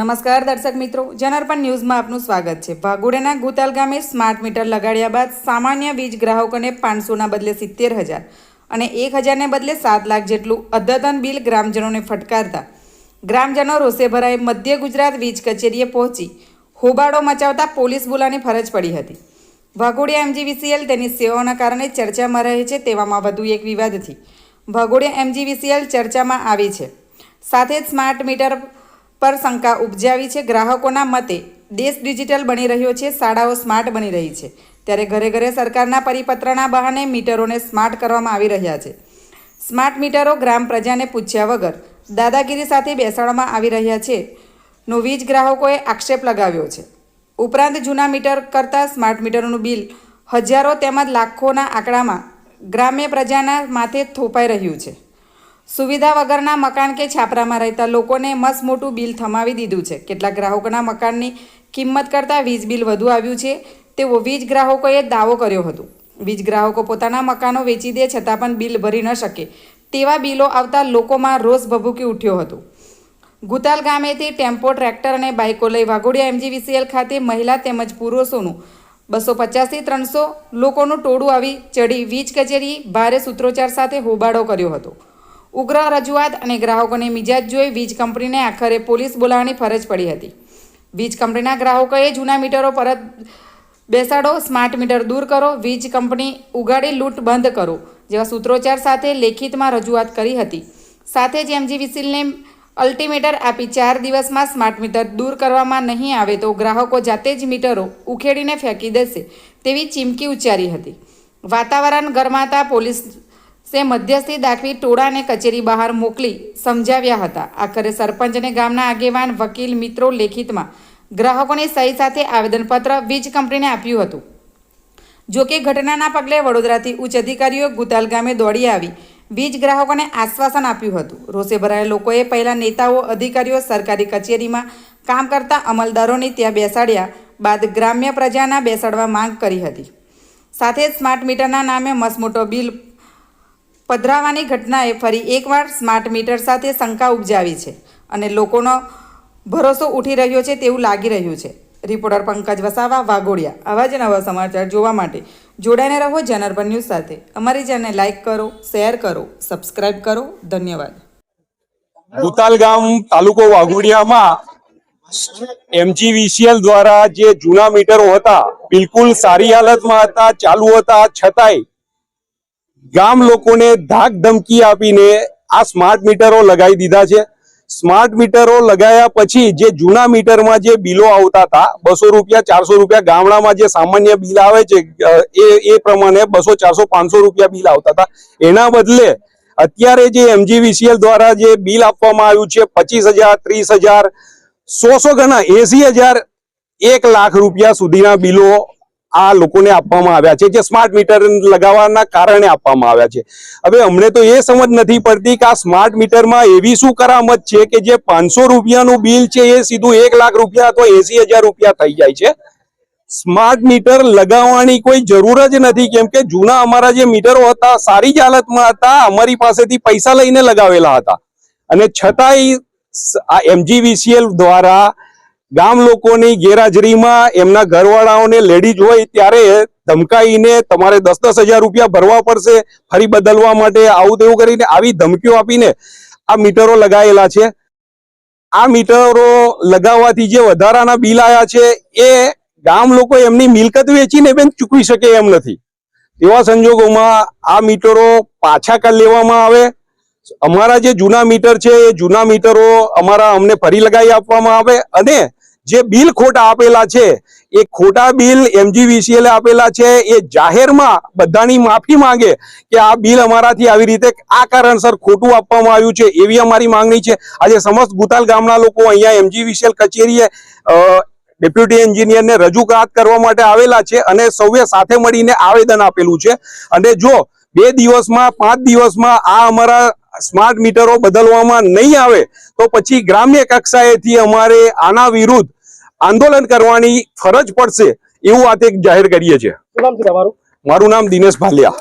નમસ્કાર દર્શક મિત્રો, જનાર્પણ ન્યૂઝમાં આપનું સ્વાગત છે. ભાગોડેના ગુતાલ ગામે સ્માર્ટ મીટર લગાડ્યા બાદ સામાન્ય વીજ ગ્રાહકોને પાંચસોના બદલે સિત્તેર હજાર અને એક હજારને બદલે સાત લાખ જેટલું અદ્યતન બિલ ગ્રામજનોને ફટકારતા. ગ્રામજનો રોષે ભરાઈ મધ્ય ગુજરાત વીજ કચેરીએ પહોંચી હોબાળો મચાવતા પોલીસ બોલાની ફરજ પડી હતી. વાઘોડિયા એમજીવીસીએલ તેની સેવાઓના કારણે ચર્ચામાં રહે છે તેવામાં વધુ એક વિવાદથી. વાઘોડિયા એમજીવીસીએલ ચર્ચામાં આવી છે. સાથે જ સ્માર્ટ મીટર પર શંકા ઉપજાવી છે. ગ્રાહકોના મતે દેશ ડિજિટલ બની રહ્યો છે. શાળાઓ સ્માર્ટ બની રહી છે. ત્યારે ઘરે ઘરે સરકારના પરિપત્રના બહાને મીટરોને સ્માર્ટ કરવામાં આવી રહ્યા છે. સ્માર્ટ મીટરો ગ્રામ પ્રજાને પૂછ્યા વગર દાદાગીરી સાથે બેસાડવામાં આવી રહ્યા છે. નો વીજ ગ્રાહકોએ આક્ષેપ લગાવ્યો છે. ઉપરાંત જૂના મીટર કરતાં સ્માર્ટ મીટરોનું બિલ હજારો તેમજ લાખોના આંકડામાં ગ્રામ્ય પ્રજાના માથે થોપાઈ રહ્યું છે. સુવિધા વગરના મકાન કે છાપરામાં રહેતા લોકોને મસમોટું બિલ થમાવી દીધું છે. કેટલાક ગ્રાહકોના મકાનની કિંમત કરતાં વીજ બિલ વધુ આવ્યું છે. તેવો વીજ ગ્રાહકોએ દાવો કર્યો હતો. વીજ ગ્રાહકો પોતાના મકાનો વેચી દે છતાં પણ બિલ ભરી ન શકે તેવા બિલો આવતા લોકોમાં રોષ ભભૂકી ઉઠ્યો હતો. ગુતાલ ગામેથી ટેમ્પો, ટ્રેક્ટર અને બાઇકો લઈ વાઘોડિયા એમજીવીસીએલ ખાતે મહિલા તેમજ પુરુષોનું બસો પચાસથી ત્રણસો લોકોનું ટોળું આવી ચડી વીજ કચેરી ભારે સૂત્રોચ્ચાર સાથે હોબાળો કર્યો હતો. ઉગ્ર રજૂઆત અને ગ્રાહકોને મિજાજ જોઈ વીજ કંપનીને આખરે પોલીસ બોલાવવાની ફરજ પડી હતી. વીજ કંપનીના ગ્રાહકોએ જૂના મીટરો પરત બેસાડો, સ્માર્ટ મીટર દૂર કરો, વીજ કંપની ઉગાડી લૂંટ બંધ કરો, જેવા સૂત્રોચ્ચાર સાથે લેખિતમાં રજૂઆત કરી હતી. સાથે જ એમજીવીસીલને અલ્ટિમેટર આપી ચાર દિવસમાં સ્માર્ટ મીટર દૂર કરવામાં નહીં આવે તો ગ્રાહકો જાતે જ મીટરો ઉખેડીને ફેંકી દેશે તેવી ચીમકી ઉચ્ચારી હતી. વાતાવરણ ગરમાતા પોલીસે મધ્યસ્થી દાખવી ટોળાને કચેરી બહાર મોકલી સમજાવ્યા હતા. આખરે સરપંચ અને ગામના આગેવાન વકીલ મિત્રો લેખિતમાં ગ્રાહકોની સહી સાથે આવેદનપત્ર વીજ કંપનીને આપ્યું હતું. જોકે ઘટનાના પગલે વડોદરાથી ઉચ્ચ અધિકારીઓ ગુતાલ ગામે દોડી આવી. વીજ ગ્રાહકોને આશ્વાસન આપ્યું હતું. રોષે ભરાયેલા લોકોએ પહેલા નેતાઓ, અધિકારીઓ સરકારી કચેરીમાં કામ કરતા અમલદારોને ત્યાં બેસાડ્યા બાદ ગ્રામ્ય પ્રજાના બેસાડવા માંગ કરી હતી. સાથે સ્માર્ટ મીટરના નામે મસમોટો બિલ પધરાવાની ઘટનાએ ફરી એકવાર સ્માર્ટ મીટર સાથે શંકા ઉપજાવી છે અને લોકોનો ભરોસો ઉઠી રહ્યો છે તેવું લાગી રહ્યું છે. રિપોર્ટર પંકજ વસાવા, વાઘોડિયા. આવા જ નવા સમાચાર જોવા માટે જોડાઈને રહો જનરબન ન્યૂઝ સાથે. અમારી ચેનલને લાઇક કરો, શેર કરો, સબસ્ક્રાઇબ કરો. ધન્યવાદ. ભૂતાલ ગામ તાલુકો વાઘોડિયામાં એમજીવીસીએલ દ્વારા જે જૂના મીટરો હતા, બિલકુલ સારી હાલતમાં હતા, ચાલુ હતા, છતાંય ગામ લોકોને ધાક ધમકી આપીને આ સ્માર્ટ મીટરો લગાવી દીધા છે. સ્માર્ટ મીટરો લગાયા પછી જે જૂના મીટરમાં જે બિલો આવતા હતા બસો રૂપિયા ચારસો રૂપિયા ગામડામાં જે સામાન્ય બિલ આવે છે અ, એ એ પ્રમાણે બસો ચારસો પાંચસો રૂપિયા બિલ આવતા હતા. એના બદલે અત્યારે જે એમજીવીસીએલ દ્વારા જે બિલ આપવામાં આવ્યું છે પચીસ હજાર ત્રીસ હજાર સો સો ગણા એસી હજાર એક લાખ રૂપિયા સુધીના બિલો આ લોકોને આપવામાં આવ્યા છે, જે સ્માર્ટ મીટર લગાવવાના કારણે આપવામાં આવ્યા છે. હવે અમને તો એ સમજ નથી પડતી કે આ સ્માર્ટ મીટરમાં એવી શું કરામત છે કે જે પાંચસો રૂપિયાનું બિલ છે, એ સીધું એક લાખ રૂપિયા અથવા એસી હજાર રૂપિયા થઈ જાય છે. સ્માર્ટ મીટર લગાવવાની કોઈ જરૂર જ નથી, કેમ કે જૂના અમારા જે મીટરો હતા, સારી જ હાલતમાં હતા, અમારી પાસેથી પૈસા લઈને લગાવેલા હતા. અને છતાંય આ એમજીવીસીએલ દ્વારા ગામ લોકોની ગેરહાજરીમાં એમના ઘરવાળાઓને લેડીઝ હોય ત્યારે ધમકાઈને તમારે દસ દસ હજાર રૂપિયા ભરવા પડશે ફરી બદલવા માટે આવું તેવું કરીને આવી ધમકીઓ આપીને આ મીટરો લગાવેલા છે. આ મીટરો લગાવવાથી જે વધારાના બિલ આવ્યા છે એ ગામ લોકો એમની મિલકત વેચીને બેન ચૂકવી શકે એમ નથી. એવા સંજોગોમાં આ મીટરો પાછા લેવામાં આવે. અમારા જે જૂના મીટર છે એ જૂના મીટરો અમારા અમને ફરી લગાવી આપવામાં આવે અને જે બિલ ખોટા આપેલા છે, એ ખોટા બિલ એમજીવીસીએલ આપેલા છે, એ જાહેરમાં બધાની માફી માંગે કે આ બિલ અમારાથી આવી રીતે આ કારણસર ખોટું આપવામાં આવ્યું છે, એવી અમારી માંગણી છે. આજે સમસ્ત ગુતાલ ગામના લોકો અહીંયા એમજીવીસીએલ કચેરીએ ડેપ્યુટી એન્જિનિયરને રજૂઆત કરવા માટે આવેલા છે અને સૌએ સાથે મળીને આવેદન આપેલું છે. અને જો બે દિવસમાં, પાંચ દિવસમાં આ અમારા સ્માર્ટ મીટરો બદલવામાં નહીં આવે તો પછી ગ્રામ્ય કક્ષાએથી અમારે આના વિરુદ્ધ આંદોલન કરવાની ફરજ પડશે એવું આ તે જાહેર કરીએ છીએ. મારું નામ દિનેશ ભાલિયા.